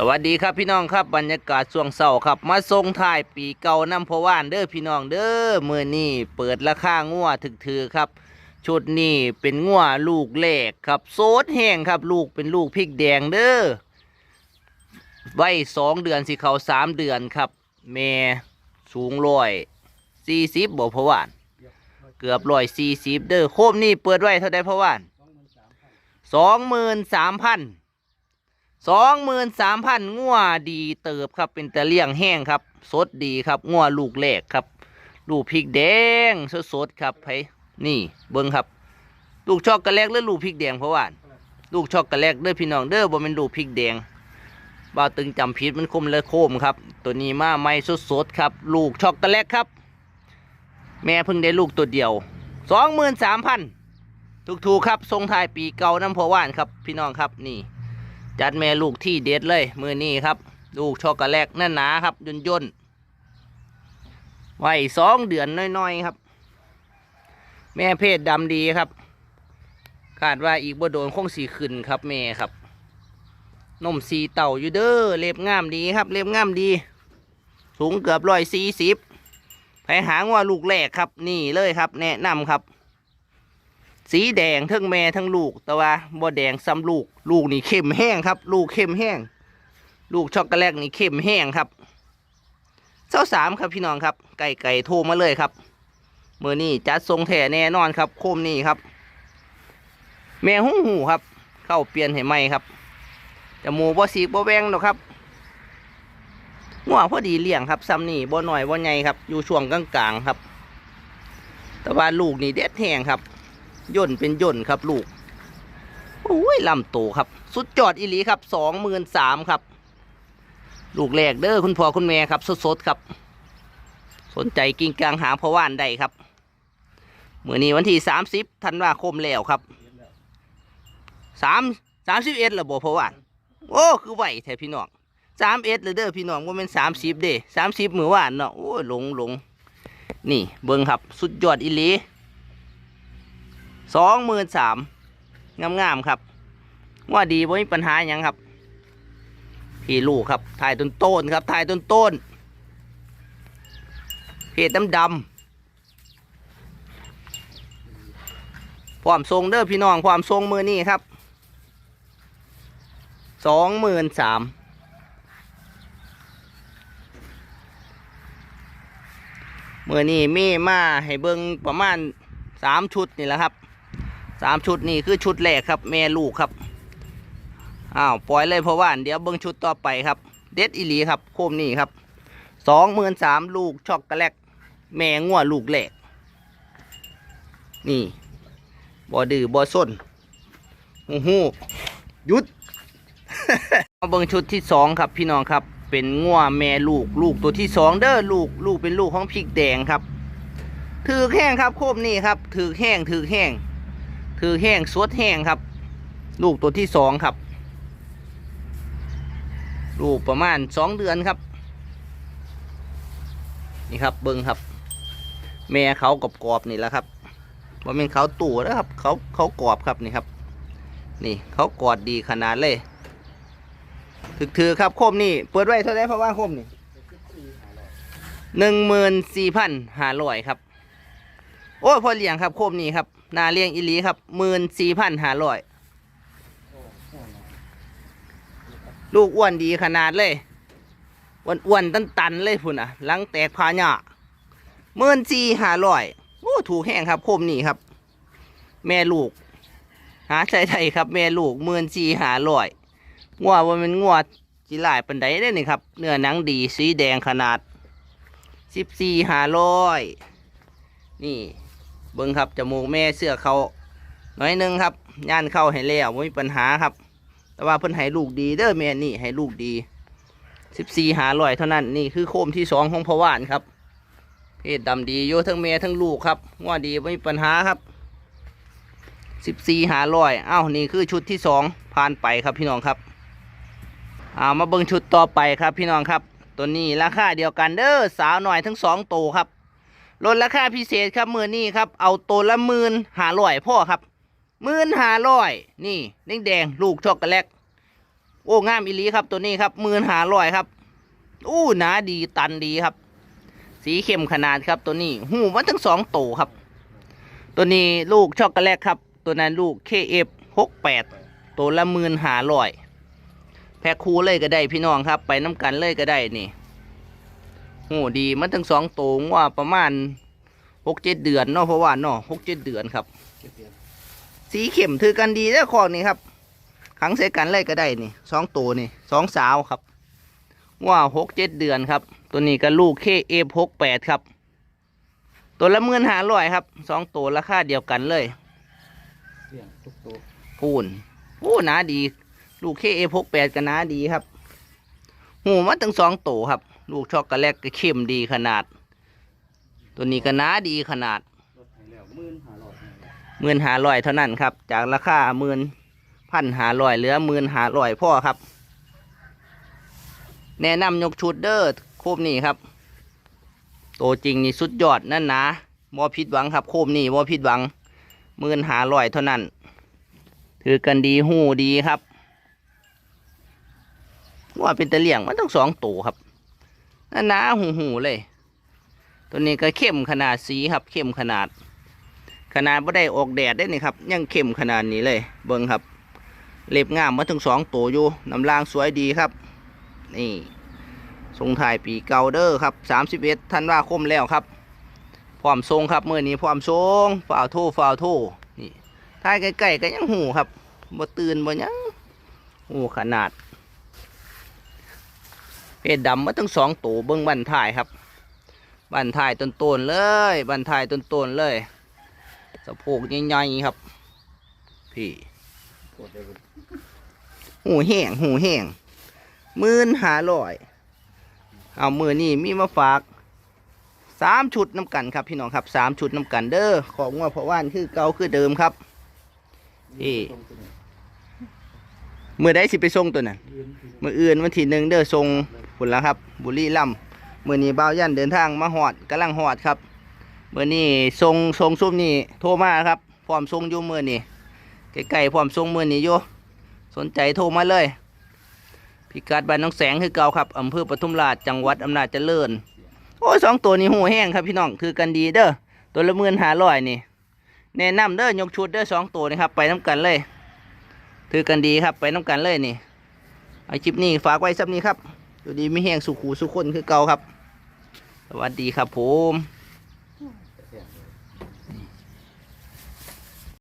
สวัสดีครับพี่น้องครับบรรยากาศช่วงเสาร์ครับ มาส่งท้ายปีเก่าน้ำพว่านเด้อพี่น้องเด้อมือนี่เปิดราคางัวถึกถือครับ ชุดนี้เป็นงัวลูกแรกครับโซดแห้งครับ ลูกเป็นลูกพริกแดงเด้อไว้สองเดือนสิเขาสามเดือนครับแม่สูงร้อยสี่สิบบ่พว่าน เกือบร้อยสี่สิบเด้อโคมนี่เปิดไว้เท่าไดพว่านสองหมื่นสามพัน สองหมื่นสามพันงัวดีเติบครับเป็นตะเลี่ยงแห้งครับ สดดีครับงัวลูกแรกครับ ลูกพริกแดงสดสดครับไผนี่เบิ้งครับ ลูกช็อกโกแลตหรือลูกพริกแดงเพราะว่าลูกช็อกโกแลตเด้อพี่น้องเด้อบ่เป็นลูกพริกแดงบ่าวตึงจำผิดมันคมและโคมครับ ตัวนี้มาไม่สดสดครับ ลูกช็อกโกแลตครับ แม่เพิ่งได้ลูกตัวเดียวสองหมื่นสามพันถูกๆครับทรงทายปีเก่าน้ำพอว่านครับ พี่น้องครับนี่ จัดแม่ลูกที่เด็ดเลย มือนี้ครับ ลูกช็อกโกแลตนั่นหนาครับย่นย่นๆไว้สองเดือนน้อยๆครับ แม่เพศดำดีครับคาดว่าอีกบ่โดนคงสีขึ้นครับแม่ครับนมสีเต่าอยู่เด้อเล็บงามดีครับ เล็บงามดี สูงเกือบร้อยสี่สิบไปหางว่าลูกแรกครับ นี่เลยครับ แนะนำครับ สีแดงทั้งแม่ทั้งลูก แต่ว่าบ่แดงซ้ำลูก ลูกนี่เข้มแห้งครับ ลูกเข้มแห้ง ลูกช็อกโกแลตนี่เข้มแห้งครับเจ้าสามครับพี่น้องครับ ไก่ไก่โทรมาเลยครับมือนี่จัดทรงแถ่แน่นอนครับโคมนี่ครับ แม่หูหูครับ เข้าเปลี่ยนให้ใหม่ครับจมูกบ่สีบ่แวงหรอกครับงัวพอดีเลี้ยงครับซ้ำนี่บ่หน่อยบ่ใหญ่ครับ อยู่ช่วงกลางๆครับ แต่ว่าลูกนี่เด็ดแห้งครับ ย่นเป็นย่นครับลูกโอ้ยลำโตครับ สุดจอดอีหลีครับสองหมื่นสามครับ ลูกแรกเด้อคุณพ่อคุณแม่ครับ สดๆครับ สนใจกิ่งกลางหาพะว่านได้ครับเมื่อนี้วันที่สามสิบธันวาคมแล้วครับสามสามสิบเอ็ดระบบพะว่านโอ้คือไหวแท้พี่น้องสามเอ็ดเลยเด้อพี่น้องว่าเป็นสามสิบเด้สามสิบมือว่านเนาะโอ้หลงหลงนี่เบิ้งครับ สุดยอดอีหลี สองหมื่นสามงามๆครับ ว่าดีไม่มีปัญหาอย่างครับ พี่ลูกครับถ่ายต้นต้นครับถ่ายต้นต้นเพจดำดำความทรงเด้อพี่น้องความทรงมือนี่ครับสองหมื่นสามมือนี่มีมาให้เบิงประมาณสามชุดนี่แหละครับ สามชุดนี่คือชุดแรกครับ แม่ลูกครับอ้าวปล่อยเลยเพราะว่าเดี๋ยวเบิ้งชุดต่อไปครับ เด็ดอีหลีครับโคมนี่ครับสองหมื่นสามลูกช็อกโกแลตแม่งัวลูกแรกนี่บ่ดื้อบ่ส้นหูหูหยุดมาเบิ้งชุดที่สองครับพี่น้องครับ เป็นงัวแม่ลูกลูกตัวที่สองเด้อลูกลูกเป็นลูกของพริกแดงครับถือแห้งครับโคมนี่ครับถือแห้งถือแห้ง ถือแห้งสวดแห้งครับ ลูกตัวที่สองครับ ลูกประมาณสองเดือนครับ นี่ครับเบิ้งครับ แม่เขากรอบกรอบนี่แหละครับว่าเป็นเขาตู่นะครับ เขาเขากรอบครับนี่ครับ นี่เขากอดดีขนาดเลยถือถือครับโคมนี่เปิดไว้เท่าไรเพราะว่าโคมนี่หนึ่งหมื่นสี่พันห้าร้อยครับ โอ้พอเลี้ยงครับโคมนี่ครับ นาเลี้ยงอีหลีครับหมื่นสี่พันห้าร้อยลูกอ้วนดีขนาดเลยอ้วนอ้วนตันตันๆเลยพุ่นอะหลังแตกพาหยาหมื่นสี่ห้าร้อยโอ้ถูกแห้งครับโคมนี่ครับ แม่ลูก หาใช้ไทยครับ แม่ลูกหมื่นสี่ห้าร้อยงัวว่ามันงัวจีหลายปันไดได้นี่ครับ เนื้อหนังดีสีแดงขนาดสิบสี่ห้าร้อยนี่ เบิ้งครับจมูกแม่เสื้อเขาน้อยหนึงครับย่านเข้าให้แล้วไม่มีปัญหาครับ แต่ว่าเพิ่นให้ลูกดีเด้อแม่นี่ให้ลูกดีสิบสี่หาร้อยเท่านั้นนี่คือโคมที่สองของพ่อว่านครับ เพศดำดีโยทั้งแม่ทั้งลูกครับว่าดีไม่มีปัญหาครับสิบสี่หาร้อยอ้าวนี่คือชุดที่สองผ่านไปครับพี่น้องครับเอามาเบิ่งชุดต่อไปครับพี่น้องครับ ตัวนี้ราคาเดียวกันเด้อสาวหน่อยทั้งสองโตครับ ลดราคาพิเศษครับมือนี้ครับ เอาตัวละหมื่นหาร้อยพ่อครับหมื่นหาร้อยนี่แดงแดงลูกช็อกโกแลตโอ้งามอีลีครับตัวนี้ครับหมื่นหาร้อยครับอู้หนาดีตันดีครับ สีเข้มขนาดครับตัวนี้หูมันทั้งสองโตครับ ตัวนี้ลูกช็อกโกแลตครับ ตัวนั้นลูก KF 68ตัวละหมื่นหาร้อยแพ็คคูเลยก็ได้พี่น้องครับ ไปน้ำกันเลยก็ได้นี่ หูดีมันทั้งสองโตงว่าประมาณหกเจ็ดเดือนเนาะเพราะว่าเนาะหกเจ็ดเดือนครับ สีเข้มถือกันดีแล้วคอกนี้ครับขังใส่กันเลยก็ได้นี่สองตัวนี่สองสาวครับว่าหกเจ็ดเดือนครับ ตัวนี้ก็ลูกเคเอฟหกแปดครับ ตัวละหมื่นหาร้อยครับสองตัวราคาเดียวกันเลยเลี้ยงทุกตัวพูนโอ้หนาดี ลูกเคเอฟหกแปดก็หนาดีครับหูมาตั้งสองตัวครับ ลูกช็อกโกแลตก็เข้มดีขนาด ตัวนี้ก็หนาดีขนาดหมื่นหาร้อยเท่านั้นครับ จากราคาหมื่นพันหาร้อยเหลือหมื่นหาร้อยพ่อครับ แนะนำยกชุดเด้อโคมนี่ครับ โตจริงนี่สุดยอดนั่นนะบ่ผิดหวังครับ โคมนี่บ่ผิดหวังหมื่นหาร้อยเท่านั้น ถือกันดีหูดีครับ ว่าเป็นตะเลี่ยงมันต้องสองตัวครับ นนนะหูหูเลย ตัวนี้ก็เข้มขนาดสีครับ เข้มขนาด ขนาดไม่ได้ออกแดดได้นี่ครับ ยังเข้มขนาดนี้เลย เบิ้งครับ เล็บงามมาถึงสองตัวอยู่น้ำลางสวยดีครับ นี่ทรงถ่ายปีเกาเด้อครับสามสิบเอ็ดธันวาคมแล้วครับพร้อมทรงครับเมื่อนี้พร้อมทรงฝ่าวโทฝ่าวโทนี่ถ่ายใกล้ๆก็ยังหูครับบ่ตื่นบ่ยังหูขนาด เพศดำมาถึงสองตัวเบิ้งบันถ่ายครับบันถ่ายต้นๆเลยบันถ่ายต้นๆเลยสะโพกใหญ่ๆครับ พี่หูแห้งหูแห้งมื่นหาร้อยเอามือนี่มีมาฝากสามชุดน้ำกันครับพี่น้องครับสามชุดน้ำกันเด้อของว่าเพราะว่านคือเก่าคือเดิมครับพี่มือได้สิไปส่งตัวนั้นมืออื่นวันที่หนึ่งเด้อส่ง ผลแล้วครับ บุรีลำมือนี้บ่าวยันเดินทางมาหอดกำลังหอดครับมือนี้ส่งส่งซุ่มนี่โทรมาครับพร้อมส่งอยู่มือนี้ใกล้ๆพร้อมส่งมือนี้อยู่สนใจโทรมาเลย พิกัดบ้านน้องแสงคือเก่าครับอำเภอปทุมราชจังหวัดอำนาจเจริญโอ้ยสองตัวนี้หูแห้งครับพี่น้องคือกันดีเด้อตัวละหมื่นหาร้อยนี่แนะนำเด้อยกชุดเด้อสองตัวนี่ครับไปน้กันเลยถือกันดีครับไปน้กันเลยนี่เอาคลิปนี้ฝากไว้สับนี้ครับ อยู่ดีไม่แห้งสุขูสุขคนคือเก่าครับ สวัสดีครับผม